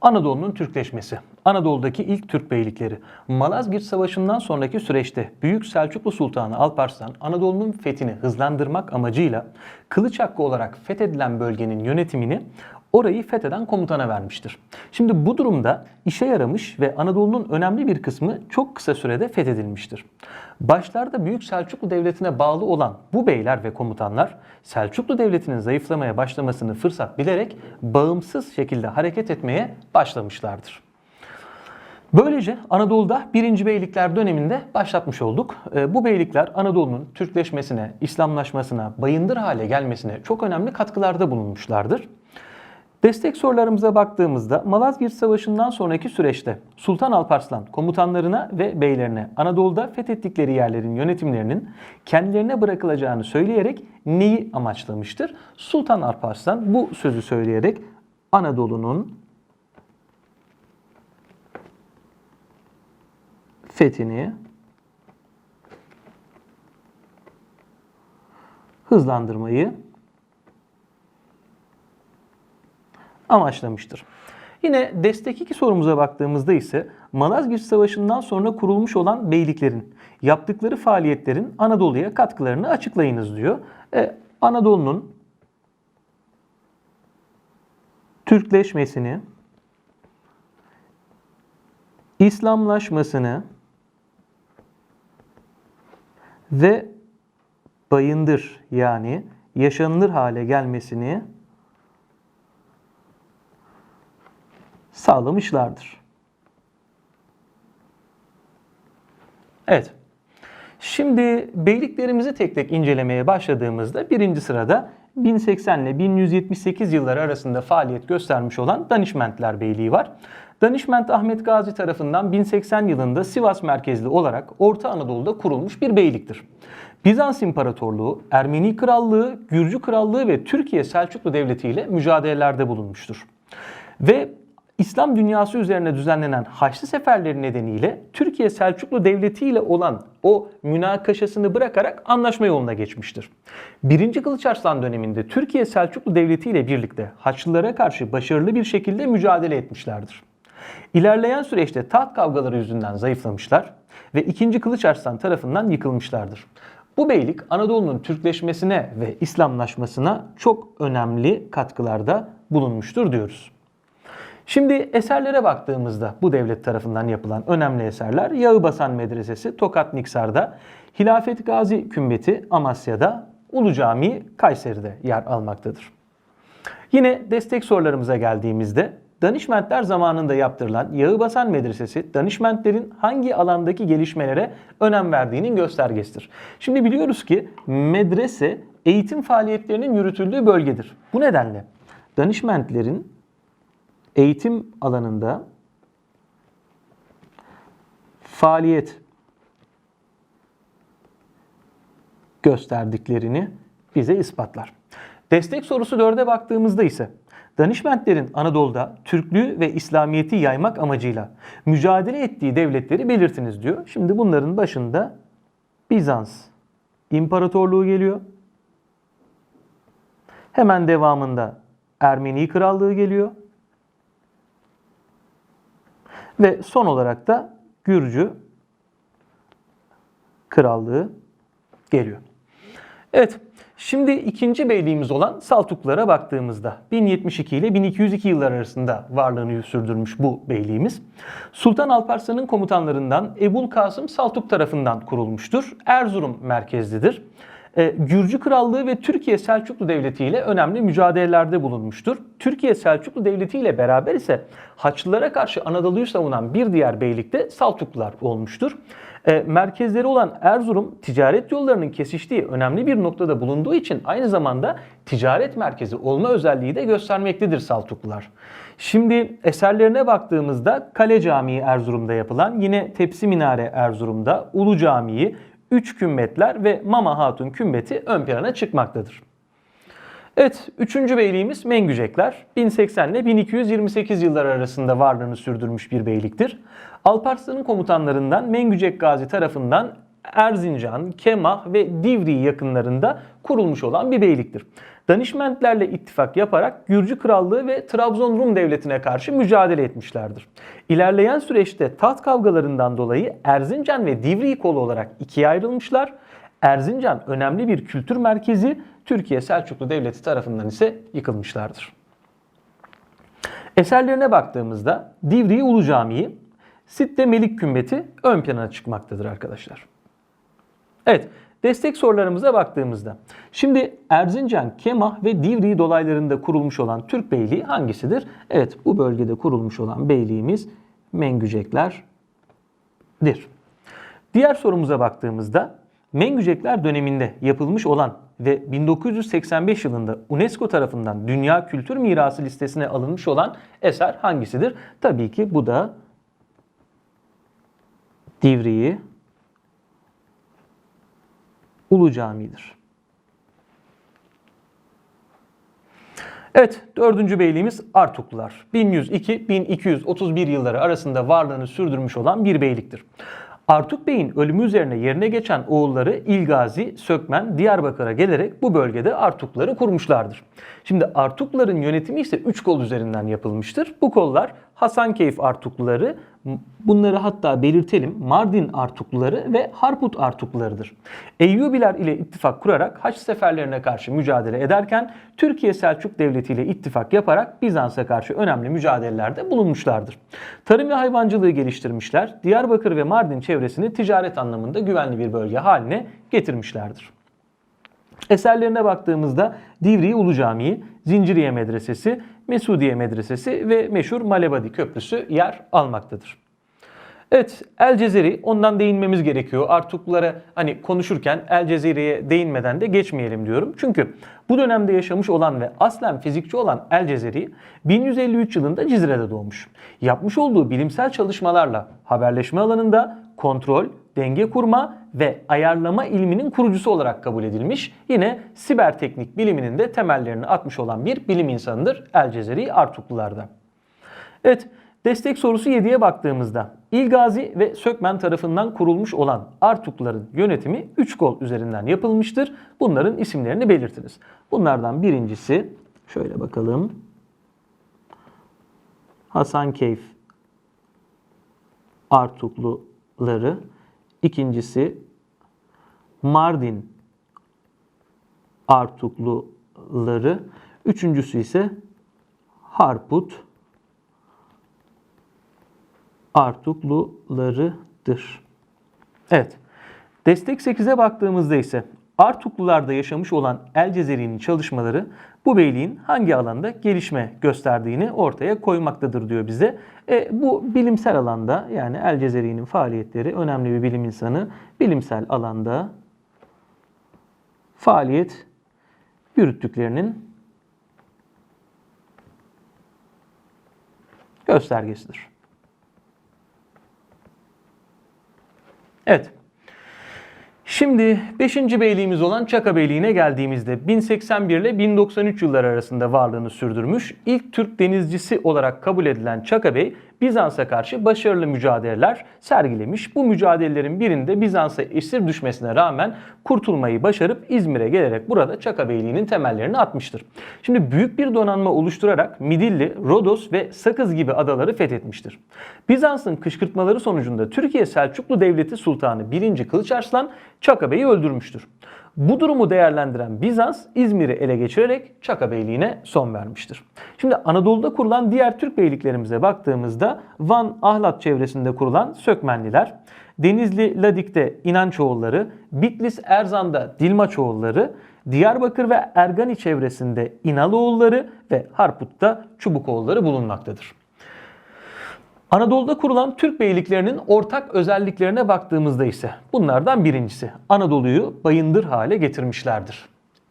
Anadolu'nun Türkleşmesi. Anadolu'daki ilk Türk beylikleri. Malazgirt Savaşı'ndan sonraki süreçte Büyük Selçuklu Sultanı Alparslan Anadolu'nun fethini hızlandırmak amacıyla kılıç hakkı olarak fethedilen bölgenin yönetimini orayı fetheden komutana vermiştir. Şimdi bu durumda işe yaramış ve Anadolu'nun önemli bir kısmı çok kısa sürede fethedilmiştir. Başlarda Büyük Selçuklu Devleti'ne bağlı olan bu beyler ve komutanlar Selçuklu Devleti'nin zayıflamaya başlamasını fırsat bilerek bağımsız şekilde hareket etmeye başlamışlardır. Böylece Anadolu'da 1. Beylikler döneminde başlatmış olduk. Ee, Bu beylikler Anadolu'nun Türkleşmesine, İslamlaşmasına, bayındır hale gelmesine çok önemli katkılarda bulunmuşlardır. Destek sorularımıza baktığımızda Malazgirt Savaşı'ndan sonraki süreçte Sultan Alparslan komutanlarına ve beylerine Anadolu'da fethettikleri yerlerin yönetimlerinin kendilerine bırakılacağını söyleyerek neyi amaçlamıştır? Sultan Alparslan bu sözü söyleyerek Anadolu'nun fethini hızlandırmayı amaçlamıştır. Yine destek 2 sorumuza baktığımızda ise Malazgirt Savaşı'ndan sonra kurulmuş olan beyliklerin yaptıkları faaliyetlerin Anadolu'ya katkılarını açıklayınız diyor. E, Anadolu'nun Türkleşmesini, İslamlaşmasını ve bayındır yani yaşanılır hale gelmesini sağlamışlardır. Evet. Şimdi beyliklerimizi tek tek incelemeye başladığımızda birinci sırada 1080 ile 1178 yılları arasında faaliyet göstermiş olan Danişmentler Beyliği var. Danişment Ahmet Gazi tarafından 1080 yılında Sivas merkezli olarak Orta Anadolu'da kurulmuş bir beyliktir. Bizans İmparatorluğu, Ermeni Krallığı, Gürcü Krallığı ve Türkiye Selçuklu Devleti ile mücadelelerde bulunmuştur. Ve İslam dünyası üzerine düzenlenen Haçlı seferleri nedeniyle Türkiye Selçuklu Devleti ile olan o münakaşasını bırakarak anlaşma yoluna geçmiştir. 1. Kılıç Arslan döneminde Türkiye Selçuklu Devleti ile birlikte Haçlılara karşı başarılı bir şekilde mücadele etmişlerdir. İlerleyen süreçte taht kavgaları yüzünden zayıflamışlar ve 2. Kılıç Arslan tarafından yıkılmışlardır. Bu beylik Anadolu'nun Türkleşmesine ve İslamlaşmasına çok önemli katkılarda bulunmuştur diyoruz. Şimdi eserlere baktığımızda bu devlet tarafından yapılan önemli eserler Yağıbasan Medresesi Tokat Niksar'da, Hilafet Gazi Kümbeti Amasya'da, Ulu Camii Kayseri'de yer almaktadır. Yine destek sorularımıza geldiğimizde Danişmentler zamanında yaptırılan Yağıbasan Medresesi danişmentlerin hangi alandaki gelişmelere önem verdiğinin göstergesidir. Şimdi biliyoruz ki medrese eğitim faaliyetlerinin yürütüldüğü bölgedir. Bu nedenle danişmentlerin eğitim alanında faaliyet gösterdiklerini bize ispatlar. Destek sorusu 4'e baktığımızda ise Danişmentlerin Anadolu'da Türklüğü ve İslamiyet'i yaymak amacıyla mücadele ettiği devletleri belirtiniz diyor. Şimdi bunların başında Bizans İmparatorluğu geliyor. Hemen devamında Ermeni Krallığı geliyor. Ve son olarak da Gürcü Krallığı geliyor. Evet, şimdi ikinci beyliğimiz olan Saltuklulara baktığımızda 1072 ile 1202 yıllar arasında varlığını sürdürmüş bu beyliğimiz. Sultan Alparslan'ın komutanlarından Ebul Kasım Saltuk tarafından kurulmuştur. Erzurum merkezlidir. E, Gürcü Krallığı ve Türkiye Selçuklu Devleti ile önemli mücadelelerde bulunmuştur. Türkiye Selçuklu Devleti ile beraber ise Haçlılara karşı Anadolu'yu savunan bir diğer beylik de Saltuklular olmuştur. E, merkezleri olan Erzurum ticaret yollarının kesiştiği önemli bir noktada bulunduğu için aynı zamanda ticaret merkezi olma özelliği de göstermektedir Saltuklular. Şimdi eserlerine baktığımızda Kale Camii Erzurum'da yapılan, yine Tepsi Minare Erzurum'da, Ulu Camii, Üç Kümbetler ve Mama Hatun Kümbeti ön plana çıkmaktadır. Evet, üçüncü beyliğimiz Mengücekler. 1080 ile 1228 yıllar arasında varlığını sürdürmüş bir beyliktir. Alparslan'ın komutanlarından Mengücek Gazi tarafından Erzincan, Kemah ve Divri yakınlarında kurulmuş olan bir beyliktir. Danişmentlerle ittifak yaparak Gürcü Krallığı ve Trabzon Rum Devleti'ne karşı mücadele etmişlerdir. İlerleyen süreçte taht kavgalarından dolayı Erzincan ve Divriği kolu olarak ikiye ayrılmışlar. Erzincan önemli bir kültür merkezi, Türkiye Selçuklu Devleti tarafından ise yıkılmışlardır. Eserlerine baktığımızda Divriği Ulu Camii, Sitte Melik Kümbeti ön plana çıkmaktadır arkadaşlar. Evet, destek sorularımıza baktığımızda. Şimdi Erzincan, Kemah ve Divriği dolaylarında kurulmuş olan Türk Beyliği hangisidir? Evet, bu bölgede kurulmuş olan beyliğimiz Mengücekler'dir. Diğer sorumuza baktığımızda Mengücekler döneminde yapılmış olan ve 1985 yılında UNESCO tarafından Dünya Kültür Mirası listesine alınmış olan eser hangisidir? Tabii ki bu da Divriği Ulu Cami'dir. Evet, dördüncü beyliğimiz Artuklular. 1102-1231 yılları arasında varlığını sürdürmüş olan bir beyliktir. Artuk Bey'in ölümü üzerine yerine geçen oğulları İlgazi, Sökmen, Diyarbakır'a gelerek bu bölgede Artukları kurmuşlardır. Şimdi Artukların yönetimi ise 3 kol üzerinden yapılmıştır. Bu kollar Hasankeyf Artukluları, bunları hatta belirtelim Mardin Artukluları ve Harput Artuklularıdır. Eyyubiler ile ittifak kurarak Haç seferlerine karşı mücadele ederken Türkiye Selçuk Devleti ile ittifak yaparak Bizans'a karşı önemli mücadelelerde bulunmuşlardır. Tarım ve hayvancılığı geliştirmişler. Diyarbakır ve Mardin çevresini ticaret anlamında güvenli bir bölge haline getirmişlerdir. Eserlerine baktığımızda Divriği Ulu Camii, Zinciriye Medresesi, Mesudiye Medresesi ve meşhur Malebadi Köprüsü yer almaktadır. Evet El Cezeri ondan değinmemiz gerekiyor. Artuklulara hani konuşurken El Cezeri'ye değinmeden de geçmeyelim diyorum. Çünkü bu dönemde yaşamış olan ve aslen fizikçi olan El Cezeri 1153 yılında Cizre'de doğmuş. Yapmış olduğu bilimsel çalışmalarla haberleşme alanında kontrol, denge kurma ve ayarlama ilminin kurucusu olarak kabul edilmiş. Yine siber teknik biliminin de temellerini atmış olan bir bilim insanıdır El Cezeri Artuklularda. Evet, destek sorusu 7'ye baktığımızda İlgazi ve Sökmen tarafından kurulmuş olan Artukluların yönetimi 3 kol üzerinden yapılmıştır. Bunların isimlerini belirtiniz. Bunlardan birincisi şöyle bakalım. Hasankeyf Artukluları. İkincisi Mardin Artukluları. Üçüncüsü ise Harput Artuklularıdır. Evet. Destek 8'e baktığımızda ise Artuklularda yaşamış olan El Cezeri'nin çalışmaları bu beyliğin hangi alanda gelişme gösterdiğini ortaya koymaktadır diyor bize. E, bu bilimsel alanda yani El Cezeri'nin faaliyetleri önemli bir bilim insanı bilimsel alanda faaliyet yürüttüklerinin göstergesidir. Evet. Şimdi 5. beyliğimiz olan Çaka Beyliği'ne geldiğimizde 1081 ile 1093 yılları arasında varlığını sürdürmüş. İlk Türk denizcisi olarak kabul edilen Çaka Bey Bizans'a karşı başarılı mücadeleler sergilemiş. Bu mücadelelerin birinde Bizans'a esir düşmesine rağmen kurtulmayı başarıp İzmir'e gelerek burada Çaka Beyliği'nin temellerini atmıştır. Şimdi büyük bir donanma oluşturarak Midilli, Rodos ve Sakız gibi adaları fethetmiştir. Bizans'ın kışkırtmaları sonucunda Türkiye Selçuklu Devleti Sultanı 1. Kılıç Arslan Çaka Bey'i öldürmüştür. Bu durumu değerlendiren Bizans İzmir'i ele geçirerek Çaka Beyliği'ne son vermiştir. Şimdi Anadolu'da kurulan diğer Türk beyliklerimize baktığımızda Van Ahlat çevresinde kurulan Sökmenliler, Denizli Ladik'te İnançoğulları, Bitlis Erzan'da Dilmaçoğulları, Diyarbakır ve Ergani çevresinde İnaloğulları ve Harput'ta Çubukoğulları bulunmaktadır. Anadolu'da kurulan Türk beyliklerinin ortak özelliklerine baktığımızda ise bunlardan birincisi Anadolu'yu bayındır hale getirmişlerdir.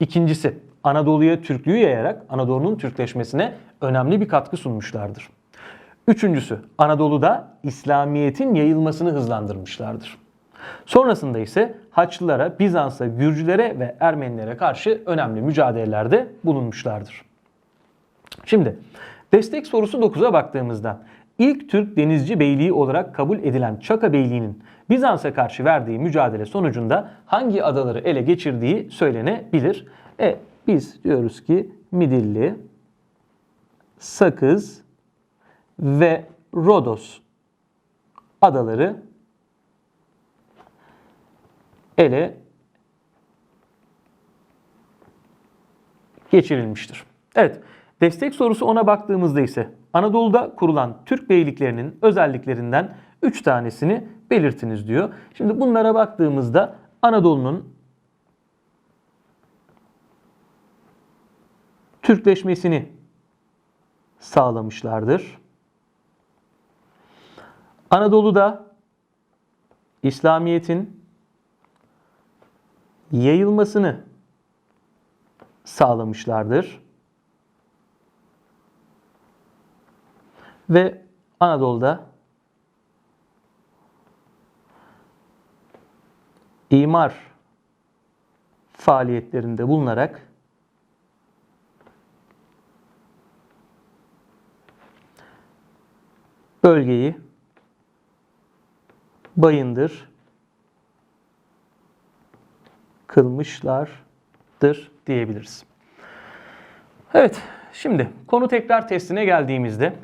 İkincisi Anadolu'ya Türklüğü yayarak Anadolu'nun Türkleşmesine önemli bir katkı sunmuşlardır. Üçüncüsü Anadolu'da İslamiyet'in yayılmasını hızlandırmışlardır. Sonrasında ise Haçlılara, Bizans'a, Gürcülere ve Ermenilere karşı önemli mücadelelerde bulunmuşlardır. Şimdi destek sorusu 9'a baktığımızda İlk Türk denizci beyliği olarak kabul edilen Çaka Beyliği'nin Bizans'a karşı verdiği mücadele sonucunda hangi adaları ele geçirdiği söylenebilir. E, biz diyoruz ki Midilli, Sakız ve Rodos adaları ele geçirilmiştir. Evet, destek sorusu ona baktığımızda ise Anadolu'da kurulan Türk beyliklerinin özelliklerinden 3 tanesini belirtiniz diyor. Şimdi bunlara baktığımızda Anadolu'nun Türkleşmesini sağlamışlardır. Anadolu'da İslamiyet'in yayılmasını sağlamışlardır. Ve Anadolu'da imar faaliyetlerinde bulunarak bölgeyi bayındır kılmışlardır diyebiliriz. Evet, şimdi konu tekrar testine geldiğimizde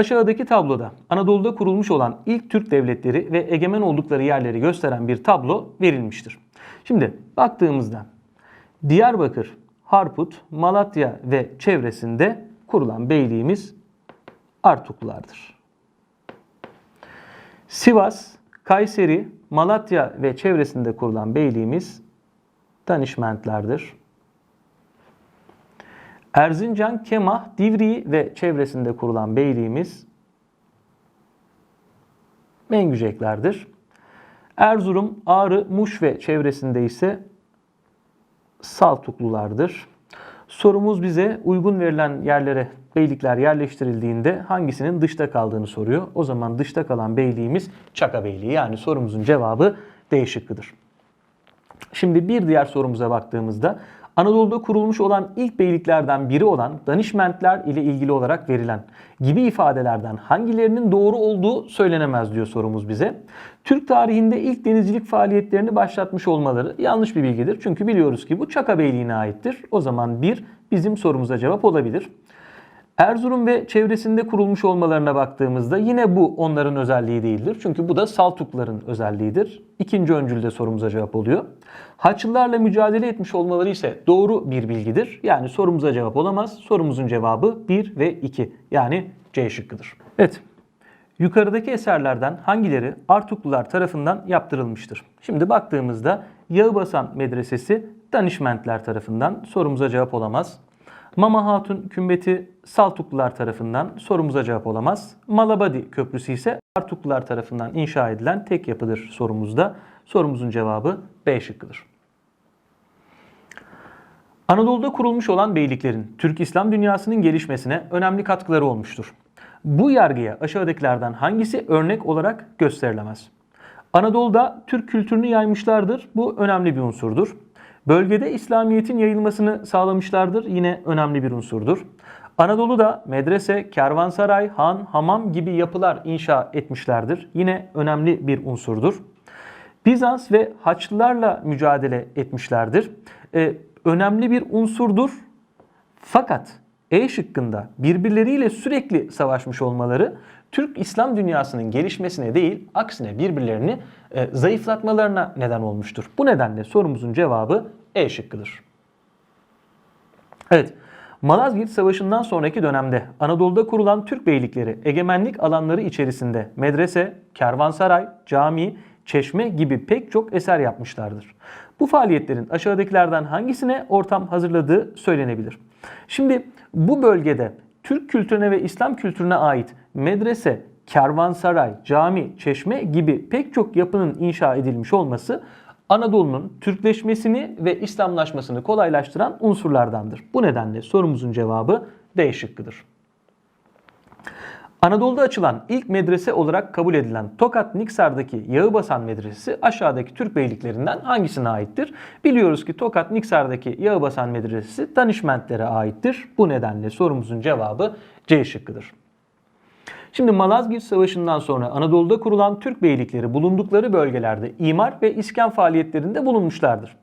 aşağıdaki tabloda Anadolu'da kurulmuş olan ilk Türk devletleri ve egemen oldukları yerleri gösteren bir tablo verilmiştir. Şimdi baktığımızda Diyarbakır, Harput, Malatya ve çevresinde kurulan beyliğimiz Artuklulardır. Sivas, Kayseri, Malatya ve çevresinde kurulan beyliğimiz Danişmentlerdir. Erzincan, Kemah, Divriği ve çevresinde kurulan beyliğimiz Mengüceklerdir. Erzurum, Ağrı, Muş ve çevresinde ise Saltuklulardır. Sorumuz bize uygun verilen yerlere beylikler yerleştirildiğinde hangisinin dışta kaldığını soruyor. O zaman dışta kalan beyliğimiz Çaka Beyliği. Yani sorumuzun cevabı D şıkkıdır. Şimdi bir diğer sorumuza baktığımızda Anadolu'da kurulmuş olan ilk beyliklerden biri olan Danişmentler ile ilgili olarak verilen gibi ifadelerden hangilerinin doğru olduğu söylenemez diyor sorumuz bize. Türk tarihinde ilk denizcilik faaliyetlerini başlatmış olmaları yanlış bir bilgidir. Çünkü biliyoruz ki bu Çaka Beyliği'ne aittir. O zaman bir bizim sorumuza cevap olabilir. Erzurum ve çevresinde kurulmuş olmalarına baktığımızda yine bu onların özelliği değildir. Çünkü bu da Saltukların özelliğidir. İkinci öncülde sorumuza cevap oluyor. Haçlılarla mücadele etmiş olmaları ise doğru bir bilgidir. Yani sorumuza cevap olamaz. Sorumuzun cevabı 1 ve 2. Yani C şıkkıdır. Evet. Yukarıdaki eserlerden hangileri Artuklular tarafından yaptırılmıştır? Şimdi baktığımızda Yağıbasan Medresesi Danişmentler tarafından sorumuza cevap olamaz. Mama Hatun kümbeti Saltuklular tarafından sorumuza cevap olamaz. Malabadi Köprüsü ise Artuklular tarafından inşa edilen tek yapıdır sorumuzda. Sorumuzun cevabı B şıkkıdır. Anadolu'da kurulmuş olan beyliklerin Türk İslam dünyasının gelişmesine önemli katkıları olmuştur. Bu yargıya aşağıdakilerden hangisi örnek olarak gösterilemez? Anadolu'da Türk kültürünü yaymışlardır. Bu önemli bir unsurdur. Bölgede İslamiyet'in yayılmasını sağlamışlardır. Yine önemli bir unsurdur. Anadolu'da medrese, kervansaray, han, hamam gibi yapılar inşa etmişlerdir. Yine önemli bir unsurdur. Bizans ve Haçlılarla mücadele etmişlerdir. Ee, önemli bir unsurdur. Fakat E şıkkında birbirleriyle sürekli savaşmış olmaları Türk İslam dünyasının gelişmesine değil, aksine birbirlerini e, zayıflatmalarına neden olmuştur. Bu nedenle sorumuzun cevabı E şıkkıdır. Evet, Malazgirt Savaşı'ndan sonraki dönemde Anadolu'da kurulan Türk beylikleri egemenlik alanları içerisinde medrese, kervansaray, cami, çeşme gibi pek çok eser yapmışlardır. Bu faaliyetlerin aşağıdakilerden hangisine ortam hazırladığı söylenebilir. Şimdi bu bölgede Türk kültürüne ve İslam kültürüne ait medrese, kervansaray, cami, çeşme gibi pek çok yapının inşa edilmiş olması Anadolu'nun Türkleşmesini ve İslamlaşmasını kolaylaştıran unsurlardandır. Bu nedenle sorumuzun cevabı D şıkkıdır. Anadolu'da açılan ilk medrese olarak kabul edilen Tokat Niksar'daki Yağıbasan Medresesi aşağıdaki Türk beyliklerinden hangisine aittir? Biliyoruz ki Tokat Niksar'daki Yağıbasan Medresesi Danişmentlere aittir. Bu nedenle sorumuzun cevabı C şıkkıdır. Şimdi Malazgirt Savaşı'ndan sonra Anadolu'da kurulan Türk beylikleri bulundukları bölgelerde imar ve iskan faaliyetlerinde bulunmuşlardır.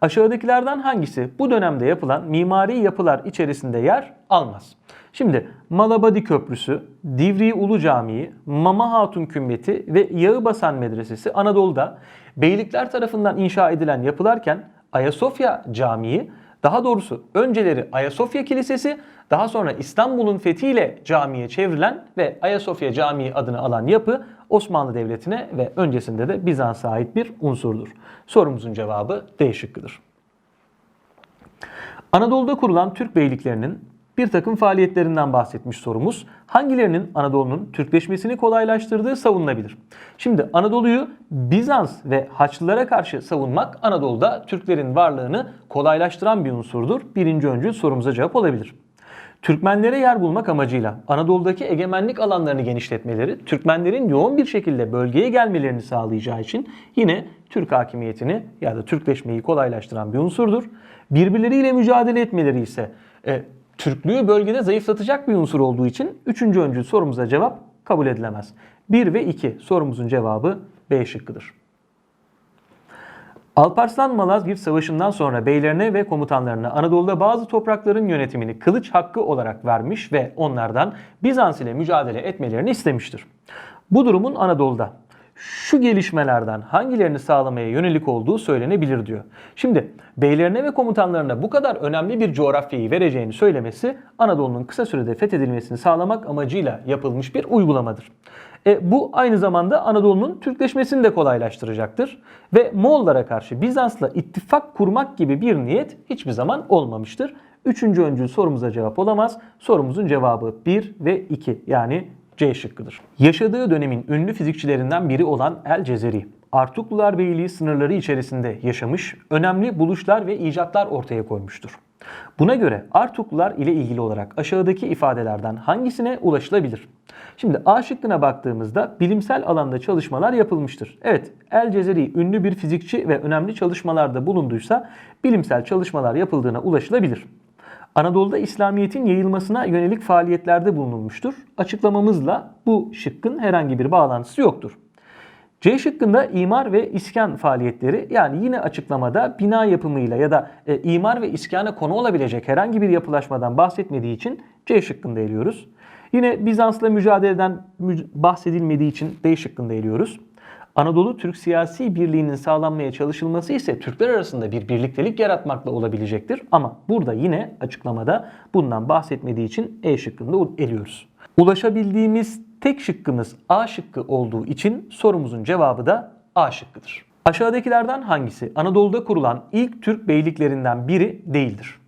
Aşağıdakilerden hangisi bu dönemde yapılan mimari yapılar içerisinde yer almaz? Şimdi Malabadi Köprüsü, Divriği Ulu Camii, Mama Hatun Kümbeti ve Yağıbasan Medresesi Anadolu'da beylikler tarafından inşa edilen yapılarken Ayasofya Camii daha doğrusu önceleri Ayasofya Kilisesi daha sonra İstanbul'un fethiyle camiye çevrilen ve Ayasofya Camii adını alan yapı Osmanlı Devleti'ne ve öncesinde de Bizans'a ait bir unsurdur. Sorumuzun cevabı D şıkkıdır. Anadolu'da kurulan Türk beyliklerinin bir takım faaliyetlerinden bahsetmiş sorumuz. Hangilerinin Anadolu'nun Türkleşmesini kolaylaştırdığı savunulabilir? Şimdi Anadolu'yu Bizans ve Haçlılara karşı savunmak Anadolu'da Türklerin varlığını kolaylaştıran bir unsurdur. Birinci öncül sorumuza cevap olabilir. Türkmenlere yer bulmak amacıyla Anadolu'daki egemenlik alanlarını genişletmeleri, Türkmenlerin yoğun bir şekilde bölgeye gelmelerini sağlayacağı için yine Türk hakimiyetini ya da Türkleşmeyi kolaylaştıran bir unsurdur. Birbirleriyle mücadele etmeleri ise e, Türklüğü bölgede zayıflatacak bir unsur olduğu için 3. öncül sorumuza cevap kabul edilemez. 1 ve 2 sorumuzun cevabı B şıkkıdır. Alparslan Malazgirt Savaşı'ndan sonra beylerine ve komutanlarına Anadolu'da bazı toprakların yönetimini kılıç hakkı olarak vermiş ve onlardan Bizans ile mücadele etmelerini istemiştir. Bu durumun Anadolu'da şu gelişmelerden hangilerini sağlamaya yönelik olduğu söylenebilir diyor. Şimdi beylerine ve komutanlarına bu kadar önemli bir coğrafyayı vereceğini söylemesi Anadolu'nun kısa sürede fethedilmesini sağlamak amacıyla yapılmış bir uygulamadır. E, bu aynı zamanda Anadolu'nun Türkleşmesini de kolaylaştıracaktır. Ve Moğollara karşı Bizans'la ittifak kurmak gibi bir niyet hiçbir zaman olmamıştır. Üçüncü öncül sorumuza cevap olamaz. Sorumuzun cevabı 1 ve 2 yani C şıkkıdır. Yaşadığı dönemin ünlü fizikçilerinden biri olan El Cezeri, Artuklular Beyliği sınırları içerisinde yaşamış, önemli buluşlar ve icatlar ortaya koymuştur. Buna göre Artuklular ile ilgili olarak aşağıdaki ifadelerden hangisine ulaşılabilir? Şimdi A şıkkına baktığımızda bilimsel alanda çalışmalar yapılmıştır. Evet, El Cezeri ünlü bir fizikçi ve önemli çalışmalarda bulunduysa bilimsel çalışmalar yapıldığına ulaşılabilir. Anadolu'da İslamiyet'in yayılmasına yönelik faaliyetlerde bulunulmuştur. Açıklamamızla bu şıkkın herhangi bir bağlantısı yoktur. C şıkkında imar ve iskan faaliyetleri yani yine açıklamada bina yapımıyla ya da e, imar ve iskana konu olabilecek herhangi bir yapılaşmadan bahsetmediği için C şıkkında eliyoruz. Yine Bizans'la mücadeleden mü- bahsedilmediği için D şıkkında eliyoruz. Anadolu Türk siyasi birliğinin sağlanmaya çalışılması ise Türkler arasında bir birliktelik yaratmakla olabilecektir. Ama burada yine açıklamada bundan bahsetmediği için E şıkkında eliyoruz. Ulaşabildiğimiz tek şıkkımız A şıkkı olduğu için sorumuzun cevabı da A şıkkıdır. Aşağıdakilerden hangisi Anadolu'da kurulan ilk Türk beyliklerinden biri değildir?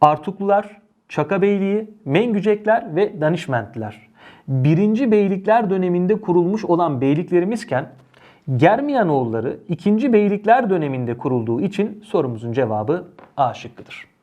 Artuklular, Çaka Beyliği, Mengücekler ve Danişmentliler. Birinci beylikler döneminde kurulmuş olan beyliklerimizken Germiyanoğulları ikinci beylikler döneminde kurulduğu için sorumuzun cevabı A şıkkıdır.